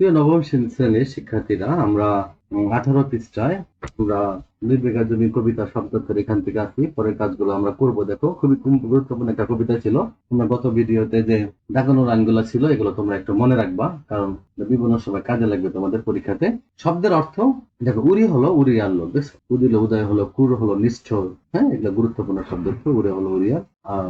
প্রিয় নবম শ্রেণির শিক্ষার্থীরা, আমরা আঠারো পৃষ্ঠায় আমরা দুই বিঘা জমি কবিতা শব্দার্থের এখান থেকে আসি। পরের কাজগুলো আমরা করব। দেখো, খুবই গুরুত্বপূর্ণ একটা কবিতা ছিল। তোমরা গত ভিডিওতে যে দেখানো লাইনগুলো ছিল, এগুলো তোমরা একটু মনে রাখবা, কারণ বিভিন্ন সময় কাজে লাগবে তোমাদের পরীক্ষাতে। শব্দের অর্থ, দেখো উড়ি হলো উড়ি আনলো দেখছ? উদিলে উদয় হলো কুর, হলো নিষ্ঠর হ্যাঁ? এগুলো গুরুত্বপূর্ণ শব্দ উড়ে হলো উড়িয়াল আর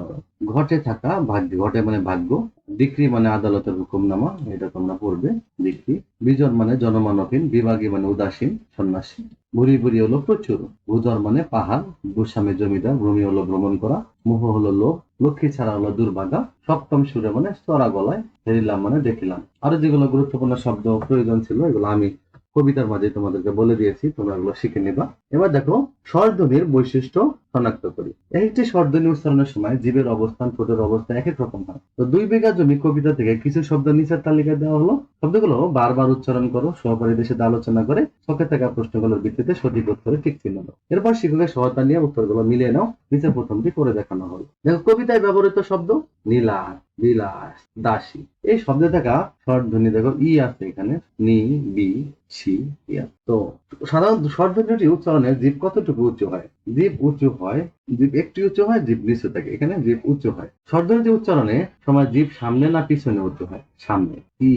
ঘটে থাকা ভাগ্য, ঘটে মানে ভাগ্য। ডিক্রি মানে আদালতের হুকুমনামা, এটা তোমরা পড়বে ডিক্রি বিজন মানে জনমানবহীন, বিভাগী মানে উদাসীন, সন্ন্যাসী। বুড়ি বুড়ি হলো প্রচুর। ভূধর মানে পাহাড়, গোস্বামী জমিদার, ভূমি হলো ভ্রমণ করা, মোহ হলো লোভ, লক্ষ্মী ছাড়া হলো দুর্ভাগা, সপ্তম সুরে মানে চড়া গলায়, হেরিলাম মানে দেখিলাম। আরও যেগুলো গুরুত্বপূর্ণ শব্দ প্রয়োজন ছিল, এগুলো আমি কবিতার মাঝে তোমাদেরকে বলে দিয়েছি, তোমরা এগুলো শিখে নিবা। এবার দেখো স্বরধ্বনির বৈশিষ্ট্য শনাক্ত করি। একটি স্বরধ্বনি উচ্চারণের সময় জীবের অবস্থান, ঠোঁটের অবস্থা এক এক রকম হয়। তো দুই বিঘা জমি কবিতা থেকে কিছু শব্দ নিচের তালিকা দেওয়া হলো। শব্দগুলো বারবার উচ্চারণ করো সহকারীদের সাথে আলোচনা করে, চোখে থাকা প্রশ্নগুলোর ভিত্তিতে সঠিক উত্তরে ঠিক চিহ্ন এরপর শিক্ষকের সহায়তা নিয়ে উত্তরগুলো মিলিয়ে নাও, নিচে প্রথমটি করে দেখানো হলো। দেখো, কবিতায় ব্যবহৃত শব্দ নীলাস বিলাস, দাসী। এই শব্দে থাকা স্বরধ্বনি, দেখো, ই আছে এখানে, নি, বি, সি ইয়া তো সাধারণত স্বরধ্বনিটি উচ্চারণে জীব কতটুকু উচ্চ হয়? জীব উঁচু হয়, জীব একটি উঁচু হয়, জীব নিচু থাকে। এখানে জীব উঁচু হয়। শব্দটি উচ্চারণে সময় জীব সামনে না পিছনে উঁচু হয়? সামনে। ই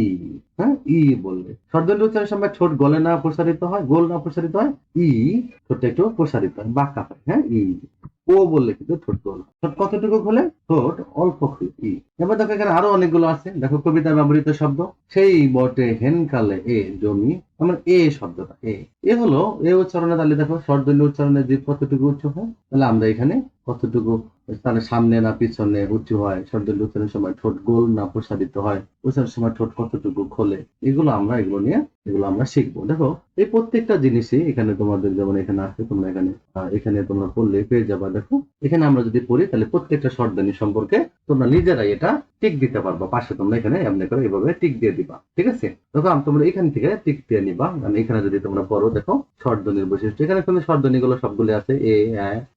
হ্যাঁ? ই বললে। শব্দটি উচ্চারণের সময় ছোট গলে না প্রসারিত হয়, গোল না প্রসারিত হয়? ই ছোট একটু প্রসারিত হয়, বাঁকা হয়। হ্যাঁ? ই। ও বললে কিন্তু ঠোঁট গোল ঠোঁট কতটুকু খোলে? ঠোঁট অল্প খুলি এবার দেখো এখানে আরও অনেকগুলো আছে। দেখো কবিতা ব্যবহৃত শব্দ। সেই বটে হেনকালে এ জমি। আমার এ শব্দটা, এ। এ হলো, এ উচ্চারণে তাহলে দেখো স্বরধ্বনি উচ্চারণে যে কতটুকু উচ্চ হয়, তাহলে আমরা এখানে কতটুকু তাহলে সামনে না পিছনে উঁচু হয় স্বরধ্বনি উচ্চারণের সময় ঠোঁট গোল না প্রসারিত হয়। উচ্চারণের সময় ঠোঁট কতটুকু খোলে? এগুলো আমরা এগুলো নিয়ে, এগুলো আমরা শিখব। দেখো, এই প্রত্যেকটা জিনিসই এখানে তোমাদের যেমন এখানে আছে তোমরা এখানে এখানে তোমরা পড়লে পেয়ে যাবা। দেখো, এখানে আমরা যদি পড়ি, তাহলে প্রত্যেকটা স্বরধ্বনি সম্পর্কে তোমরা নিজেরাই এটা টিক দিতে পারবা। পাশে তোমরা এখানে এমনি করে এভাবে টিক দিয়ে দিবা, ঠিক আছে? দেখো, আমি, তোমরা এখান থেকে টিক দিয়ে নিবা। মানে এখানে যদি তোমরা পড়ো, দেখো স্বরধ্বনির বৈশিষ্ট্য। এখানে কিন্তু স্বরধ্বনি গুলো সবগুলো আছে? এ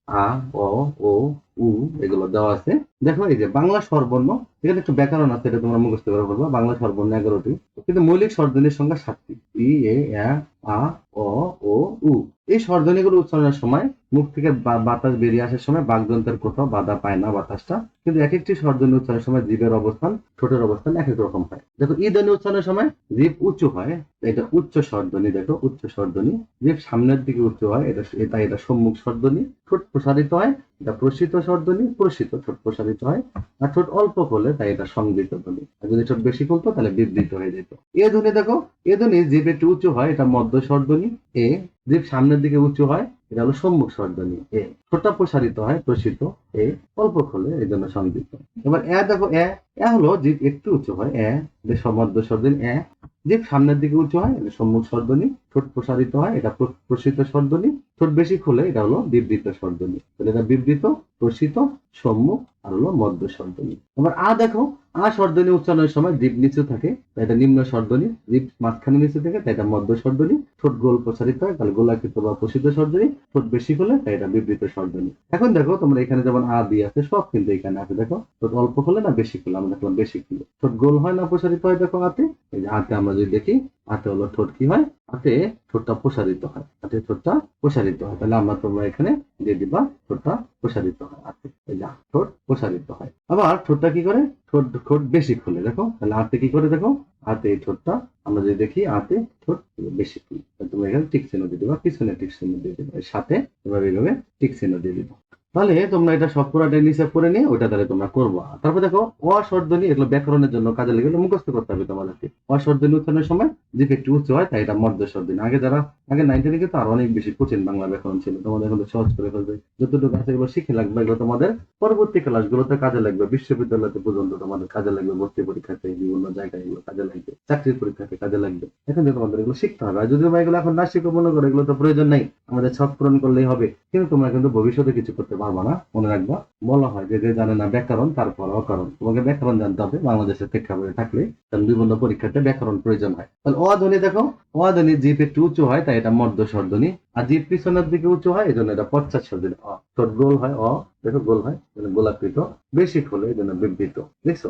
আ, অ ও উ এগুলো দেওয়া আছে। দেখো এই যে বাংলা স্বরবর্ণ এখানে একটু ব্যাকরণ আছে এটা তোমরা মুখস্থ করে বলবা বাংলা স্বরবর্ণ এগারোটি। কিন্তু মৌলিক স্বরধ্বনির সংখ্যা সাতটি। ই এ আ, আ অ ও উ। এই স্বরধ্বনিগুলো উচ্চারণের সময় মুখ থেকে বাতাস বেরিয়ে আসার সময় বাগযন্ত্রের কোথাও বাধা পায় না বাতাসটা। কিন্তু এক একটি স্বরধ্বনি উচ্চারণের সময় জীবের অবস্থান, ঠোঁটের অবস্থান এক এক রকম হয়। দেখো ই উচ্চারণের সময় জীব উঁচু হয়, এটা উচ্চ স্বরধ্বনি দেখো, উচ্চ স্বরধ্বনি জীব সামনের দিকে উচ্চ হয়, এটা এটা এটা সম্মুখ স্বরধ্বনি ঠোঁট প্রসারিত হয়, এটা প্রসিত স্বরধ্বনি প্রসিত ঠোঁট প্রসারিত হয়। আর ঠোঁট অল্প করলে তাই এটা সংবৃত ধ্বনি। আর যদি ঠোঁট বেশি করতো, তাহলে বিবৃত হয়ে যেত। এ ধ্বনি, দেখো, এ ধ্বনি, জীব একটু উঁচু হয়, এটা মধ্য স্বরধ্বনি এ, জীব সামনের দিকে উঁচু হয় এটা হলো সম্মুখ স্বরধ্বনি এ ছোটা প্রসারিত হয়, প্রসিত, এ অল্প খোলে, এই জন্য সংযুক্ত। এবার এ দেখো, এ এ হলো জীব একটু উঁচু হয়, এ, যে মধ্য স্বরধ্বনি এ জীব সামনের দিকে উঁচু হয় এটা সম্মুখ স্বরধ্বনি ঠোঁট প্রসারিত হয়, এটা প্র- প্রসিত স্বরধ্বনি ঠোঁট বেশি খুলে, এটা হলো বিবৃত স্বরধ্বনি তাহলে এটা বিবৃত, প্রসিত, সম্মুখ, আর হলো মধ্য স্বরধ্বনি এবার আ দেখো, আ স্বরধ্বনি উচ্চারণের সময় দ্বীপ নিচু থাকে, তাই এটা নিম্ন স্বরধ্বনি জীব মাঝখানে নিচু থাকে, তাই এটা মধ্য স্বরধ্বনি ঠোঁট গোল প্রসারিত হয়, তাহলে গোলাকৃত বা প্রসিত স্বরধ্বনি ঠোঁট বেশি হলে তাই এটা বিবৃত স্বরধ্বনি এখন দেখো, তোমরা এখানে যেমন আ দিয়ে আছে, সব কিন্তু এখানে আছে। দেখো, ঠোঁট অল্প হলে না বেশি খুলে? আমরা দেখলাম বেশি খুলে। ঠোঁট গোল হয় না প্রসারিত হয়, দেখো আতে এই যে হাতে আমরা যদি দেখি হাতে হলো ঠোঁট কি হয়? হাতে ঠোঁটটা প্রসারিত হয়। হাতে ঠোঁটটা প্রসারিত হয়। তাহলে আমরা তোমরা এখানে দিয়ে দিবা, ঠোঁটটা প্রসারিত হয়। হাতে যা ঠোঁট প্রসারিত হয়। আবার ঠোঁটটা কি করে? ঠোঁট ঠোঁট বেশি খুলে, দেখো। তাহলে হাতে কি করে দেখো? হাতে এই ঠোঁটটা, আমরা যদি দেখি হাতে ঠোঁট বেশি খুলে তোমরা এখানে টিক চিহ্ন দিয়ে দিবা, পিছনে টিক চিহ্ন দিয়ে দিবা সাথে এভাবে এইভাবে টিক চিহ্ন দিয়ে দিবা। তাহলে তোমরা এটা সব পুরাটা পড়ে নিয়ে ওটা তাহলে তোমরা করব। তারপর দেখো অস্বরধ্বনি এগুলো ব্যাকরণের জন্য কাজে লেগে মুখস্থ করতে হবে তোমাদেরকে। অস্বরধ্বনি উচ্চারণের সময় যে একটু উচ্চ হয়, তাই এটা মধ্য স্বরধ্বনি আগে যারা, আগে নাইনটিনে কিন্তু আরও অনেক বেশি কঠিন বাংলা ব্যাকরণ ছিল। তোমাদের এখন সহজ করে ফেলবে। যতটুকু আছে এগুলো শিখে লাগবে, এগুলো তোমাদের পরবর্তী ক্লাসগুলোতে কাজে লাগবে। বিশ্ববিদ্যালয়তে পর্যন্ত তোমাদের কাজে লাগবে। ভর্তি পরীক্ষাতে, বিভিন্ন জায়গায় এগুলো কাজে লাগবে। চাকরির পরীক্ষাতে কাজে লাগবে। এখন থেকে তোমাদের এগুলো শিখতে হবে। আর যদি তোমরা এগুলো এখন না শিখো মনে করো, এগুলো তো প্রয়োজন নেই। আমাদের ছক পূরণ করলেই হবে। কিন্তু তোমরা কিন্তু ভবিষ্যতে কিছু করতে পারবে না, মনে রাখবা। বলা হয় যে যে জানে না ব্যাকরণ, তারপর অকারণ। তোমাকে ব্যাকরণ জানতে হবে, বাংলাদেশের প্রেক্ষাপটে থাকলে। কারণ বিভিন্ন পরীক্ষাতে ব্যাকরণ প্রয়োজন হয়। তাহলে অধ্বনি দেখো, অধ্বনি জিপ একটু উঁচু হয়, তাই এটা মধ্য স্বরধ্বনি আর জিভ পিছনের দিকে উঁচু হয় এই জন্য এটা পশ্চাৎ স্বরধ্বনি অ ঠোঁট গোল হয়, অ, দেখো গোল হয় গোলাকৃত। বেশি খোলে এই জন্য বিবৃত। দেখছ?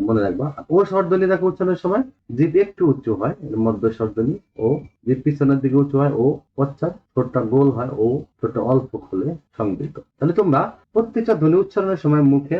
মনে রাখবা। ও স্বরধ্বনি দেখো উচ্চারণের সময়। জিভ একটু উঁচু হয়, এর মধ্য স্বরধ্বনি ও জিভ পিছনের দিকে উঁচু হয়, ও পশ্চাৎ ঠোঁটটা গোল হয়, ও ঠোঁটটা অল্প খোলে সংবৃত তাহলে তোমরা প্রত্যেকটা ধ্বনি উচ্চারণের সময় মুখে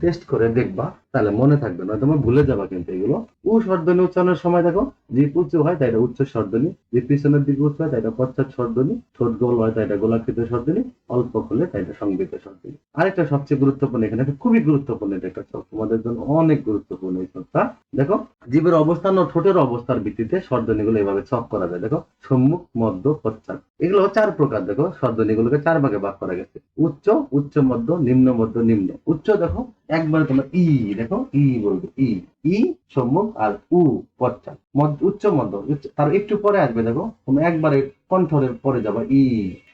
টেস্ট করে দেখবা, তাহলে মনে থাকবে না তোমার ভুলে যাবা কিন্তু এগুলো। উ স্বরধ্বনি উচ্চারণের সময় দেখো জিভ উঁচু হয়, তাই এটা উচ্চ স্বরধ্বনি জিভ পিছনের দিকে উঁচু হয়, তাই এটা পশ্চাৎ স্বরধ্বনি ঠোঁট গোল হয়, তাই এটা গোলাকৃত স্বরধ্বনি অল্প খুলে তাই এটা সংবৃত স্বরধ্বনি আরেকটা সবচেয়ে গুরুত্বপূর্ণ, এখানে একটা খুবই গুরুত্বপূর্ণ, এটা একটা তোমাদের জন্য অনেক গুরুত্বপূর্ণ এই শব্দটা দেখো, জীবের অবস্থান ও ঠোঁটের অবস্থার ভিত্তিতে স্বরধ্বনিগুলো এভাবে ছক করা যায়। দেখো, সম্মুখ, মধ্য, পশ্চাৎ। এগুলো চার প্রকার। দেখো স্বরধ্বনিগুলোকে চার ভাগে ভাগ করা গেছে। উচ্চ উচ্চ, মধ্য, নিম্ন মধ্য, নিম্ন। উচ্চ দেখো, একবারে তোমার ই, দেখো, ই বলবে, ই। ই, সম্মুখ আর উ, পশ্চাৎ। উচ্চ, মধ্য। তার একটু পরে আসবে, দেখো তুমি একবারে কণ্ঠরের পরে যাব, ই।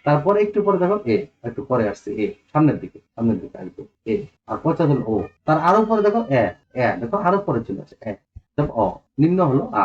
তারপরে একটু পরে দেখো, এ। একটু পরে আসছে, এ। সামনের দিকে সামনের দিকে আসবে, এ। আর পশ্চাৎ হলো ও। তার আরও পরে দেখো, এ এ। দেখো, আরও পরে চলে আসে, এ। দেখো অ নিম্ন হলো আ।